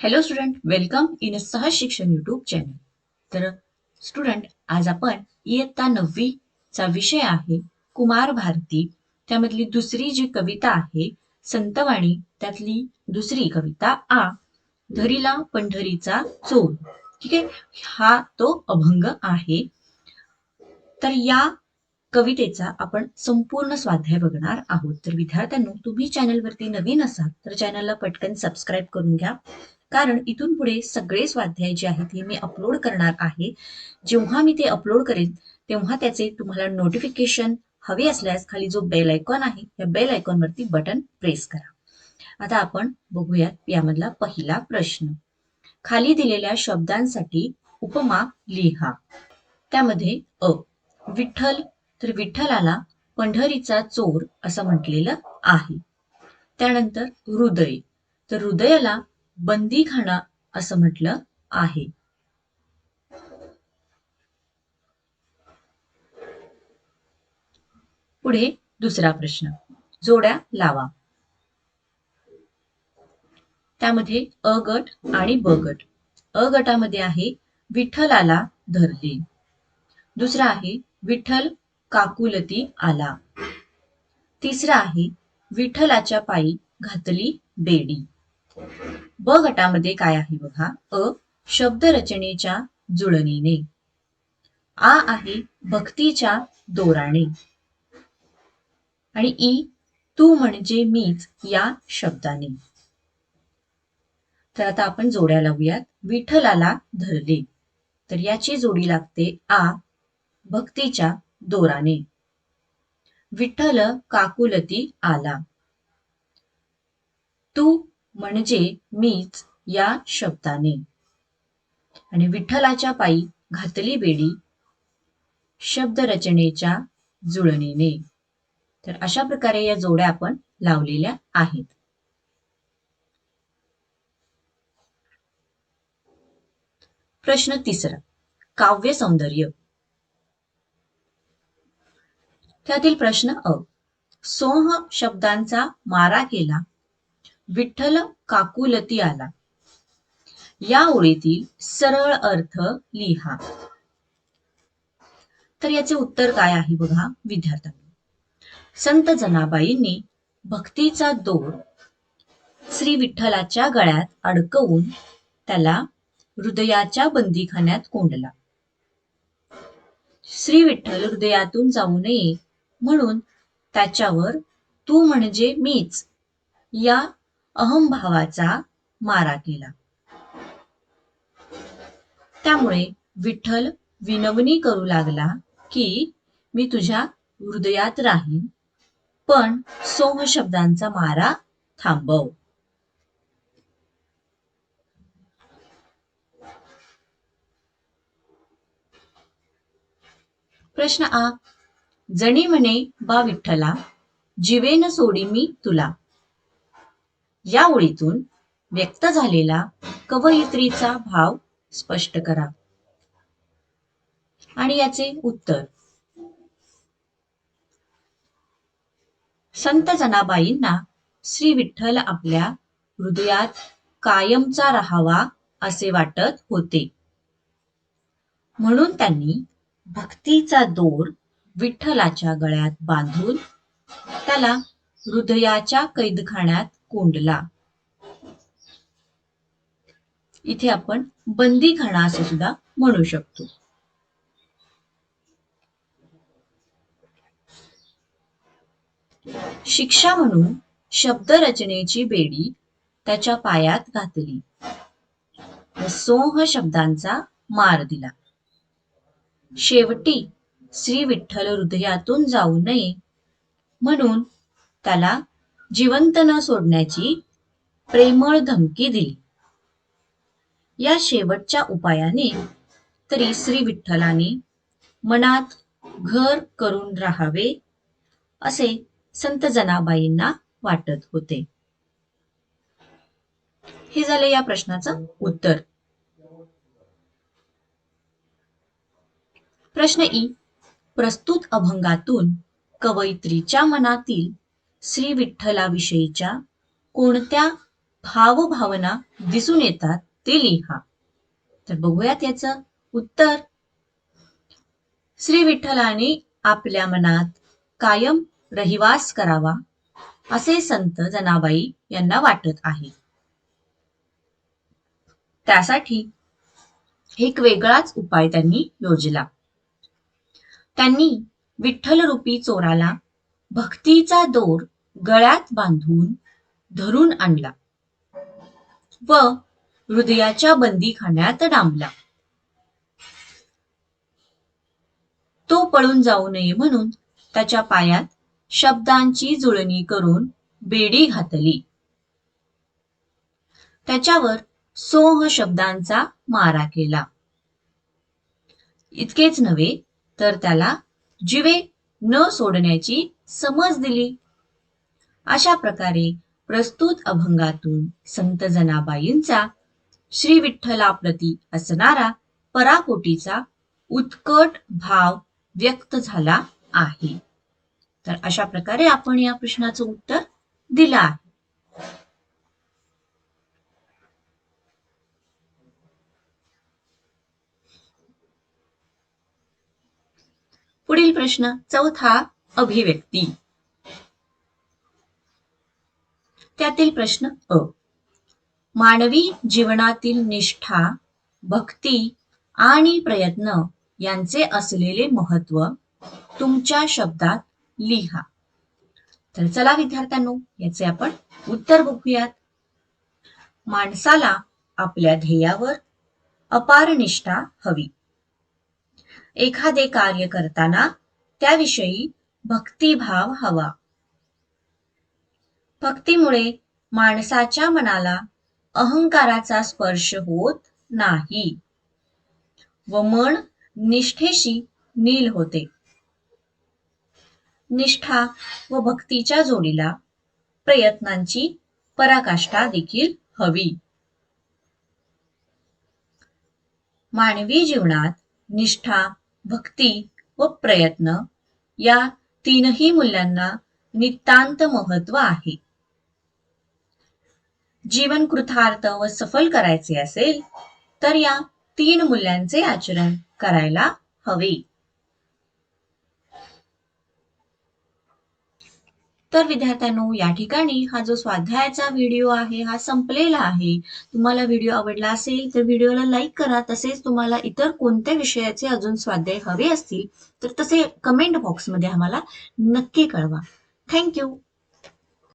Hello student welcome in सहज Shikshan YouTube channel तर student आज आपण इयत्ता नववीचा विषय आहे कुमार भारती. त्यामधली दुसरी जी कविता आहे संतवाणी त्यातली दुसरी कविता आ धरीला पंढरीचा चोर. ठीक आहे? हा तो अभंग आहे. तर या कवितेचा आपण संपूर्ण स्वाध्याय बघणार आहोत. तर विद्यार्थ्यांनो तुम्ही चॅनलवरती नवीन असाल तर चॅनलला पटकन सबस्क्राईब करून घ्या. कारण इथून पुढे सगळे स्वाध्याय जे आहेत हे मी अपलोड करणार आहे. जेव्हा मी ते अपलोड करेन तेव्हा त्याचे तुम्हाला नोटिफिकेशन हवे असल्यास खाली जो बेल आयकॉन आहे या बेल आयकॉनवरती बटन प्रेस करा. आता आपण बघूयात यामधला पहिला प्रश्न. खाली दिलेल्या शब्दांसाठी उपमा लिहा. त्यामध्ये अ विठ्ठल तर विठ्ठलाला पंढरीचा चोर असं म्हटलेलं आहे. त्यानंतर हृदय तर हृदयाला बंदीखाना असं म्हटलं आहे. पुढे दुसरा प्रश्न. जोड्या लावा. त्यामध्ये अ गट आणि ब गट. अ गटामध्ये आहे विठ्ठलाला धरले. दुसरा आहे विठ्ठल काकुलती आला. तिसरा आहे विठ्ठलाच्या पायी घातली बेडी. ब गटामध्ये काय आहे बघा? अ शब्दरचनेच्या जुळणीने. आ आहे भक्तीच्या दोराने. आणि ई तू म्हणजे मीच या शब्दाने. तर आता आपण जोड्या लावूयात. विठ्ठलाला धरले. तर याची जोडी लागते आ भक्तीच्या दोराने. विठ्ठल काकुलती आला. म्हणजे मीच या शब्दाने. आणि विठ्ठलाच्या पायी घातली बेडी शब्द रचनेच्या जुळणीने. तर अशा प्रकारे या जोड्या आपण लावलेल्या आहेत. प्रश्न तिसरा काव्य सौंदर्य. त्यातील प्रश्न अ. सोह शब्दांचा मारा केला विठ्ठल काकुलती आला. या ओळीतील सरळ अर्थ लिहा. तर याचे उत्तर काय आहे बघा विद्यार्थ्यांनी. संत जनाबाईंनी भक्तीचा दोर श्री विठ्ठलाच्या गळ्यात अडकवून त्याला हृदयाच्या बंदीखान्यात कोंडला. श्री विठ्ठल हृदयातून जाऊ नये म्हणून त्याच्यावर तू म्हणजे मीच या अहंभावाचा मारा केला. त्यामुळे विठ्ठल विनवणी करू लागला की मी तुझ्या हृदयात राहीन पण सोह शब्दांचा मारा थांबव. प्रश्न आ जणी म्हणे बा विठ्ठला जीवेन सोडी मी तुला. या ओळीतून व्यक्त झालेला कवयित्रीचा भाव स्पष्ट करा. आणि याचे उत्तर. संत जनाबाईंना श्री विठ्ठल आपल्या हृदयात कायमचा राहावा असे वाटत होते. म्हणून त्यांनी भक्तीचा दोर विठ्ठलाच्या गळ्यात बांधून त्याला हृदयाच्या कैदखान्यात कोंडला. इथे आपण बंदीखाना असे सुद्धा म्हणू शकतो. शिक्षा म्हणून शब्दरचनेची बेडी त्याच्या पायात घातली. व सोह शब्दांचा मार दिला. शेवटी श्री विठ्ठल हृदयातून जाऊ नये म्हणून त्याला जिवंत न सोडण्याची प्रेमळ धमकी दिली. या शेवटच्या उपायाने तरी श्री विठ्ठलाने मनात घर करून राहावे असे संत जनाबाईंना वाटत होते. हे झाले या प्रश्नाचं उत्तर. प्रश्न ई. प्रस्तुत अभंगातून कवयित्रीच्या मनातील श्री विठ्ठलाविषयीच्या कोणत्या भावभावना दिसून येतात ते लिहा. तर बघूयात याचं उत्तर. श्री विठ्ठलाने आपल्या मनात कायम रहिवास करावा असे संत जनाबाई यांना वाटत आहे. त्यासाठी एक वेगळाच उपाय त्यांनी योजला. त्यांनी विठ्ठल रूपी चोराला भक्तीचा दोर गळ्यात बांधून धरून आणला व हृदयाच्या बंदीखान्यात डांबला. तो पळून जाऊ नये म्हणून त्याच्या पायात शब्दांची जुळणी करून बेडी घातली. त्याच्यावर सोह शब्दांचा मारा केला. इतकेच नव्हे तर त्याला जिवे न सोडण्याची समज दिली. अशा प्रकारे प्रस्तुत अभंगातून संत जनाबाईंचा श्री विठ्ठलाप्रती असणारा पराकोटीचा उत्कट भाव व्यक्त झाला आहे. तर अशा प्रकारे आपण या प्रश्नाचं उत्तर दिलं आहे. पुढील प्रश्न चौथा अभिव्यक्ती. त्यातील प्रश्न अ. मानवी जीवनातील निष्ठा भक्ती आणि प्रयत्न यांचे असलेले महत्त्व तुमच्या शब्दात लिहा. तर चला विद्यार्थ्यांनो याचे आपण उत्तर बघूयात. माणसाला आपल्या ध्येयावर अपार निष्ठा हवी. एखादे कार्य करताना त्याविषयी भक्तिभाव हवा. भक्तीमुळे माणसाच्या मनाला अहंकाराचा स्पर्श होत नाही व मन निष्ठेशी नील होते. निष्ठा व भक्तीच्या जोडीला प्रयत्नांची पराकाष्ठा देखील हवी. मानवी जीवनात निष्ठा भक्ती व प्रयत्न या तीनही मूल्यांना नितांत महत्त्व आहे. जीवन कृतार्थ व सफल करायचे असेल तर या तीन मूल्यांचे आचरण करायला हवे. तर विद्यार्थ्यांनो या ठिकाणी हा जो स्वाध्यायाचा व्हिडिओ आहे हा संपलेला आहे. तुम्हाला व्हिडिओ आवडला असेल तर व्हिडिओला लाईक करा. तसेच तुम्हाला इतर कोणत्या विषयाचे अजून स्वाध्याय हवे असतील तर तसे कमेंट बॉक्समध्ये आम्हाला नक्की कळवा. थँक्यू